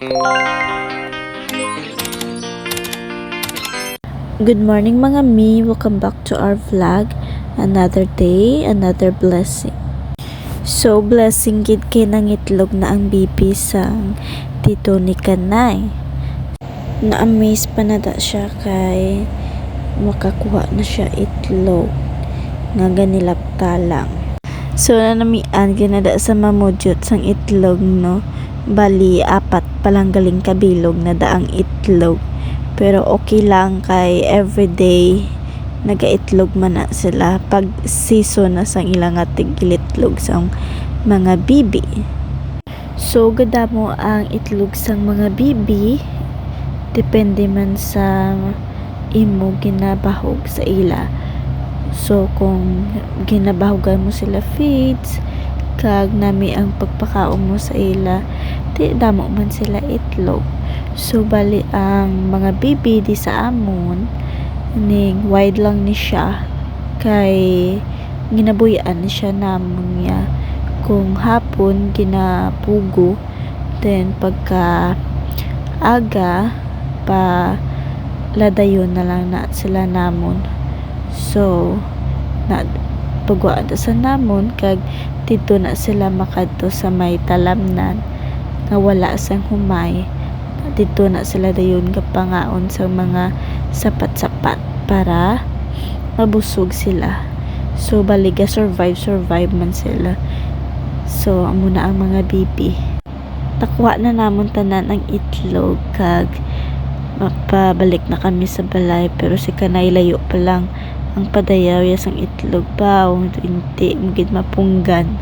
Good morning mga mi, welcome back to our vlog. Another day, another blessing. So blessing gid kay nang itlog na ang bibi sang tito ni Kanay. Na-amaze pa na da siya kay makakuha na siya itlog nga ganilapta lang. So nanamian ginada sa mamudyot sang itlog no. Bali apat palang galing kabilog na daang itlog. Pero okay lang kay everyday nagaitlog man na sila pag season na sang ilang ating ilitlog sang mga bibi. So gada mo ang itlog sang mga bibi depende man sa imo ginabahog sa ila. So kung ginabahogan mo sila feeds kag nami ang pagpakaon mo sa ila di damo man sila itlog. So bali ang mga bibi di sa amon ning wide lang ni siya kay ginabuyan siya namon niya. Kung hapon ginapugo. Then pagka aga pa ladayon na lang na sila namon so na pagwaan sa namon kag dito na sila makadto sa may talamnan nga wala sang humay. Dito na sila dayon kapangaon sa mga sapat-sapat para mabusog sila. So baliga survive survive man sila. So amo na ang mga bibi nakuha na namon tanan ang itlog kag mapabalik na kami sa balay pero si kanay layo pa lang ang padayaw yas ang itlog. Pa hindi mugid mapunggan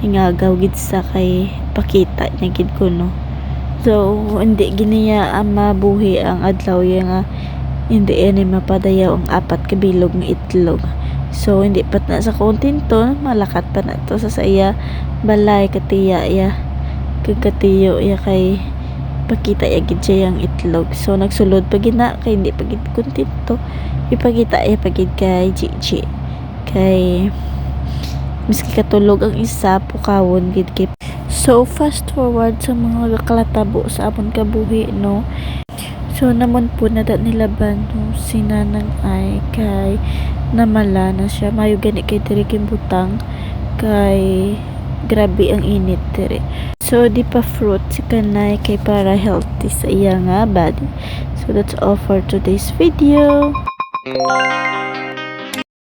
hingagaw gid sa kay pakita niya gid ko no? So hindi giniya ang mabuhi ang adlaw ya nga hindi ini mapadayaw ang apat kabilog nga itlog. So hindi pat na sa kontento malakat pa na to sa saya balay katiya ya kagatiyo ya kay pakita ya gid siya yung itlog. So nagsulod pa gid na kay hindi pa gid kontento. Ipakita ya pagid kay Gigi kay miski katulog ang isa pukawon gid kay so fast forward sa mga kalatabo sa amon kabuhi no? So naman po na nila no? Si nanang ay kay namala na siya. Mayo gani kay diri butang kay grabe ang init diri. So di pa fruit si kanay kay para healthy sa iya nga body so that's all for today's video